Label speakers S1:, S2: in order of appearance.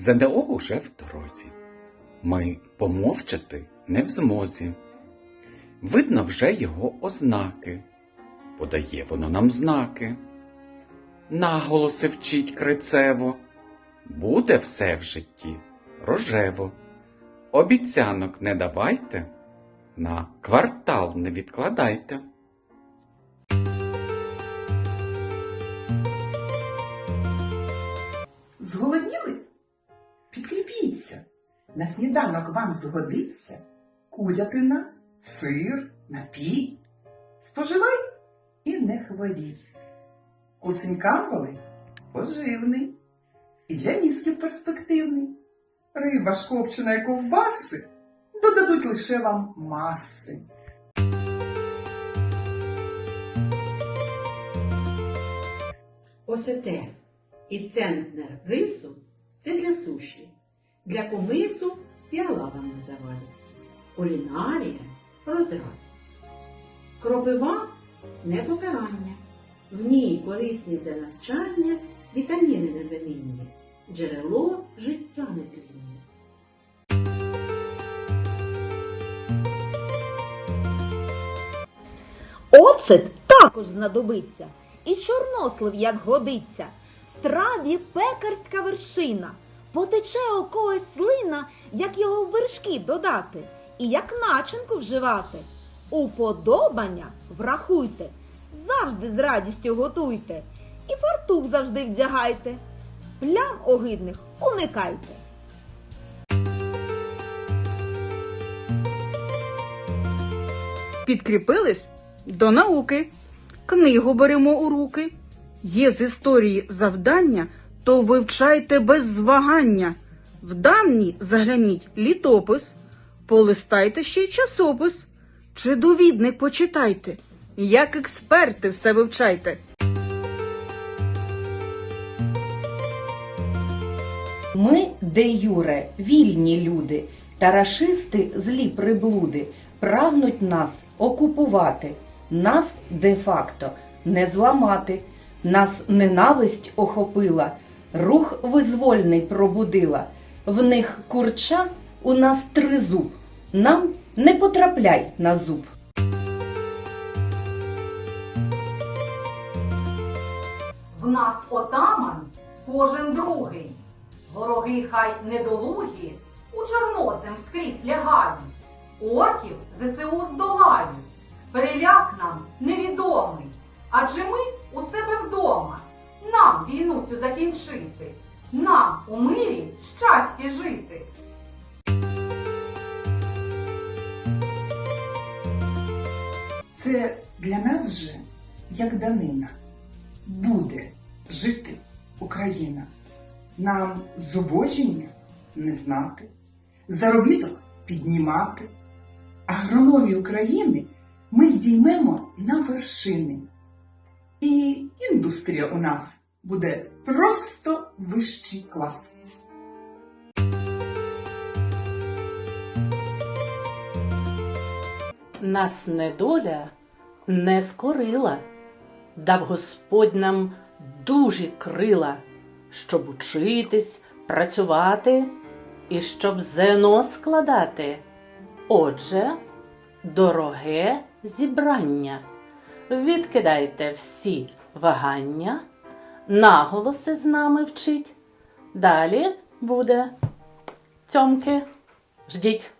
S1: ЗДО уже в дорозі. Ми помовчати не в змозі. Видно вже його ознаки, подає воно нам знаки. Наголоси вчить крицево, буде все в житті рожево. Обіцянок не давайте, на квартал не відкладайте.
S2: Зголодніли? На сніданок вам згодиться курятина, сир, напій. Споживай і не хворій. Кусень камбали поживний і для мізків перспективний. Риба ж копчена і ковбаси додадуть лише вам маси.
S3: Ось оте і центнер рису це для суші. Для комису піала вам називають. Кулінарія розрад. Кропива не покарання. В ній корисні для навчання, вітаміни незамінні, джерело життя нетлінне.
S4: Оцет також знадобиться, і чорнослив, як годиться. Страві пекарська вершина, потече о когось слина, як його в вершки додати, і як начинку вживати. Уподобання врахуйте, завжди з радістю готуйте, і фартух завжди вдягайте. Плям огидних уникайте.
S5: Підкріпились до науки. Книгу беремо у руки. Є з історії завдання, то вивчайте без звагання. В давній загляніть літопис, полистайте ще й часопис. Чи довідник почитайте, як експерти все вивчайте.
S6: Ми, де Юре, вільні люди, та рашисти злі приблуди, прагнуть нас окупувати, нас де-факто не зламати, нас ненависть охопила, рух визвольний пробудила. В них курча, у нас тризуб, нам не потрапляй на зуб.
S7: В нас отаман кожен другий. Вороги хай недолугі, у чорнозем скрізь лягають. Орків ЗСУ здолають. Переляк нам невідомий. Адже ми у себе вдома. Нам війну цю закінчити. Нам у мирі щасті жити.
S2: Це для нас вже як данина. Буде жити Україна. Нам зубожіння не знати, заробіток піднімати. Агрономію України ми здіймемо на вершини. І індустрія у нас буде просто вищий клас.
S8: Нас недоля не скорила, дав Господь нам дужі крила, щоб учитись, працювати і щоб зено складати. Отже, дороге зібрання. Відкидайте всі вагання, наголоси з нами вчить. Далі буде цьомки. Ждіть.